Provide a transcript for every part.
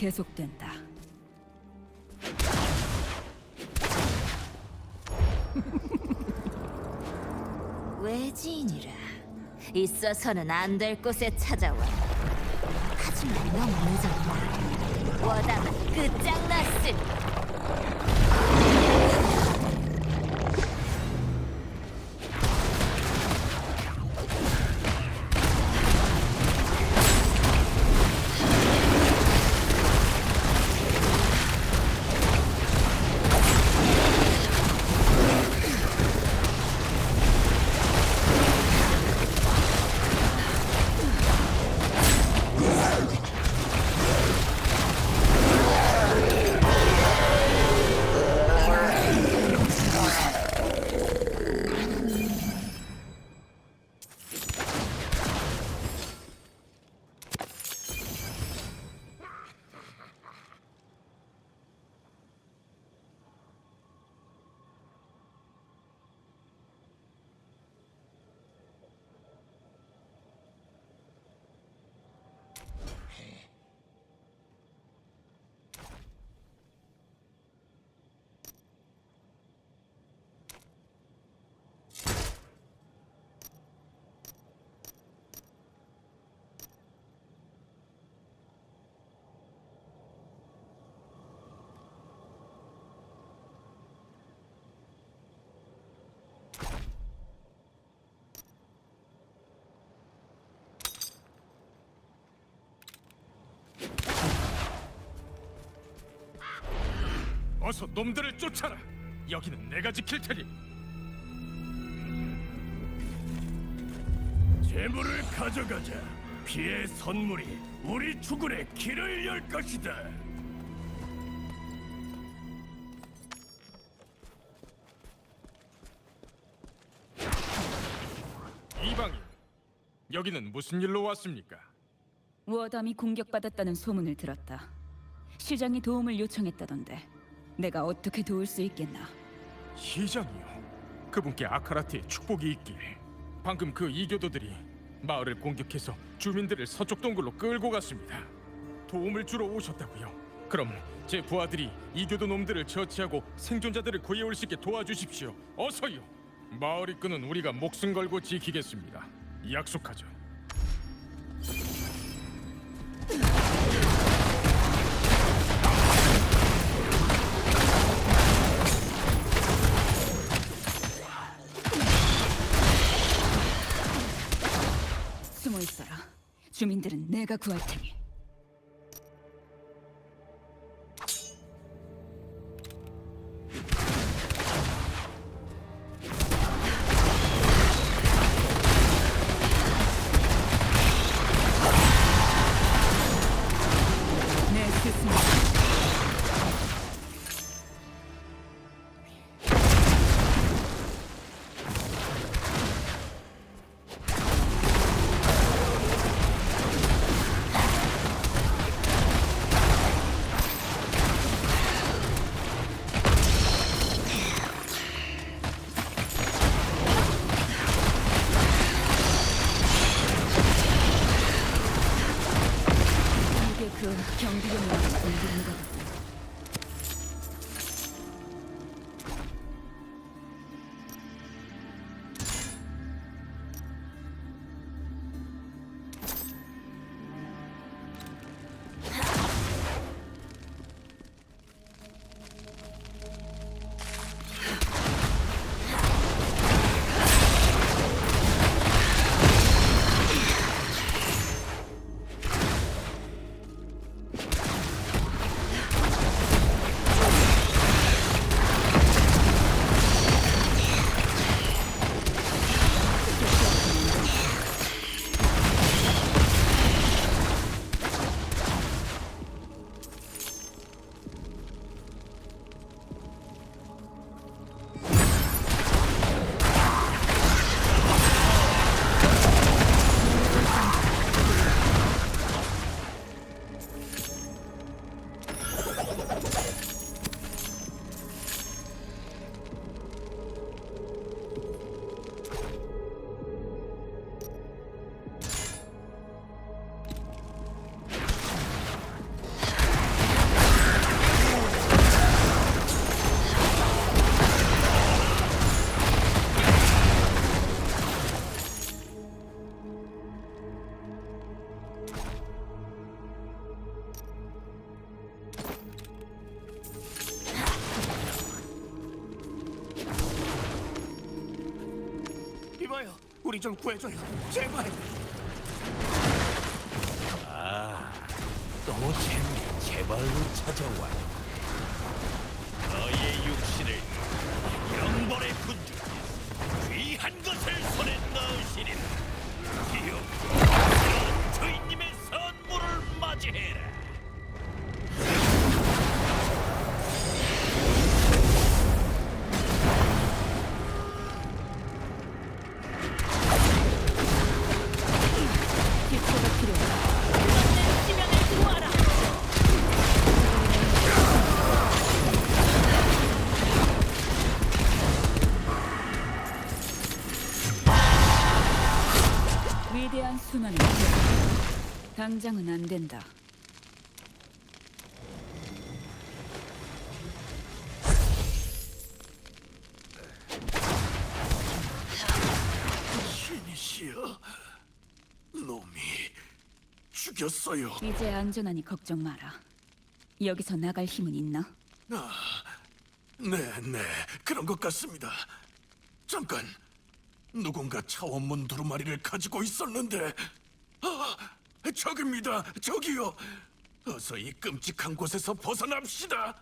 계속된다. 외지인이라? 있어서는 안 될 곳에 찾아와. 하지만 너무 늦었다. 워담은 끝장났으니 어서 놈들을 쫓아라. 여기는 내가 지킬 테니. 재물을 가져가자. 피의 선물이 우리 주군의 길을 열 것이다. 이방인, 여기는 무슨 일로 왔습니까? 워담이 공격받았다는 소문을 들었다. 시장이 도움을 요청했다던데 내가 어떻게 도울 수 있겠나? 시장이요. 그분께 아카라트의 축복이 있길. 방금 그 이교도들이 마을을 공격해서 주민들을 서쪽 동굴로 끌고 갔습니다. 도움을 주러 오셨다고요. 그럼 제 부하들이 이교도 놈들을 처치하고 생존자들을 구해올 수 있게 도와주십시오. 어서요. 마을 입구는 우리가 목숨 걸고 지키겠습니다. 약속하죠. 있어라. 주민들은 내가 구할 테니. 저희 좀 구해줘요. 제발. 또 잼이 제발로 찾아와 너의 육신을 수만을 기억해. 당장은 안 된다. 놈이 죽였어요. 이제 안전하니 걱정 마라. 여기서 나갈 힘은 있나? 네, 네, 그런 것 같습니다. 잠깐, 누군가 차원문 두루마리를 가지고 있었는데, 아, 저깁니다, 저기요. 어서 이 끔찍한 곳에서 벗어납시다.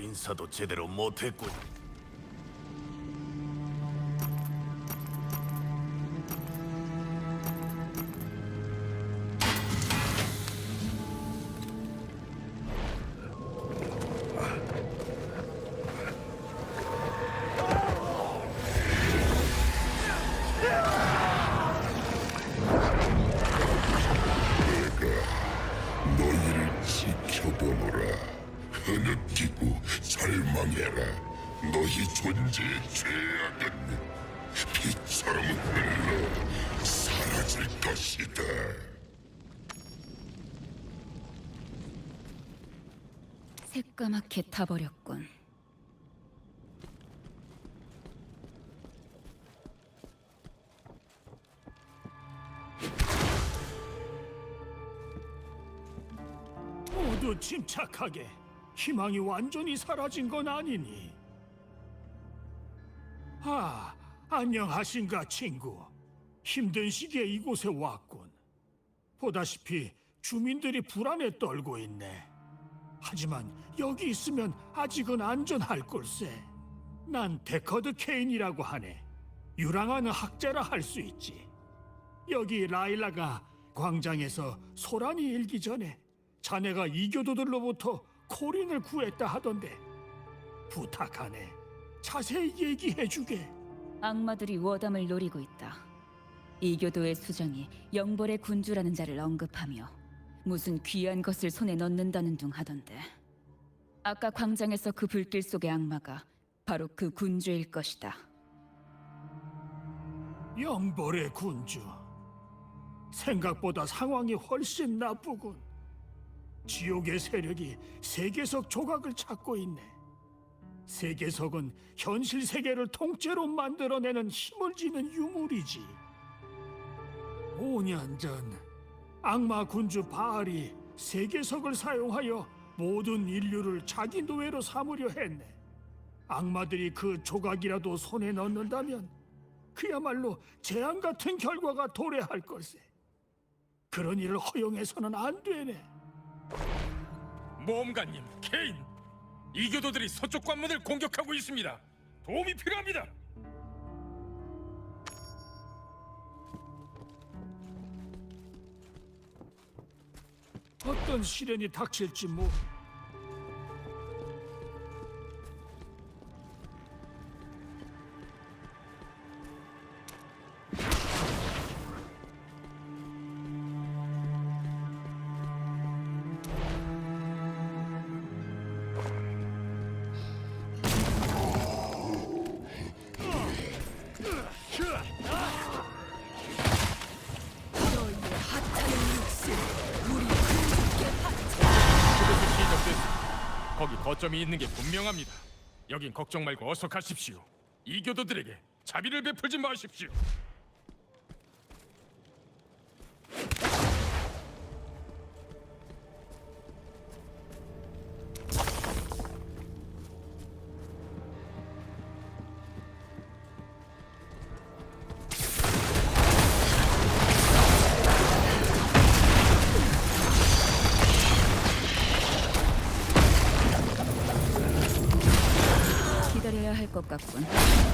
인사도 제대로 못했군. 새까맣게 타버렸군. 모두 침착하게 희망이 완전히 사라진 건 아니니. 아, 안녕하신가 친구. 힘든 시기에 이곳에 왔군. 보다시피 주민들이 불안에 떨고 있네. 하지만 여기 있으면 아직은 안전할 걸세. 난 데커드 케인이라고 하네. 유랑하는 학자라 할 수 있지. 여기 라일라가 광장에서 소란이 일기 전에 자네가 이교도들로부터 코린을 구했다 하던데 부탁하네 자세히 얘기해주게 악마들이 워담을 노리고 있다. 이교도의 수장이 영벌의 군주라는 자를 언급하며 무슨 귀한 것을 손에 넣는다는 둥 하던데. 아까 광장에서 그 불길 속의 악마가 바로 그 군주일 것이다. 영벌의 군주 생각보다 상황이 훨씬 나쁘군 지옥의 세력이 세계석 조각을 찾고 있네 세계석은 현실 세계를 통째로 만들어내는 힘을 지닌 유물이지 5년 전 악마 군주 바알이 세계석을 사용하여 모든 인류를 자기 노예로 삼으려 했네 악마들이 그 조각이라도 손에 넣는다면 그야말로 재앙 같은 결과가 도래할 걸세. 그런 일을 허용해서는 안 되네. 모험가님, 케인, 이교도들이 서쪽 관문을 공격하고 있습니다. 도움이 필요합니다. 어떤 시련이 닥칠지 뭐. 허점이 있는 게 분명합니다. 여긴 걱정 말고 어서 가십시오. 이 교도들에게 자비를 베풀지 마십시오. 기다려야 할것 같군.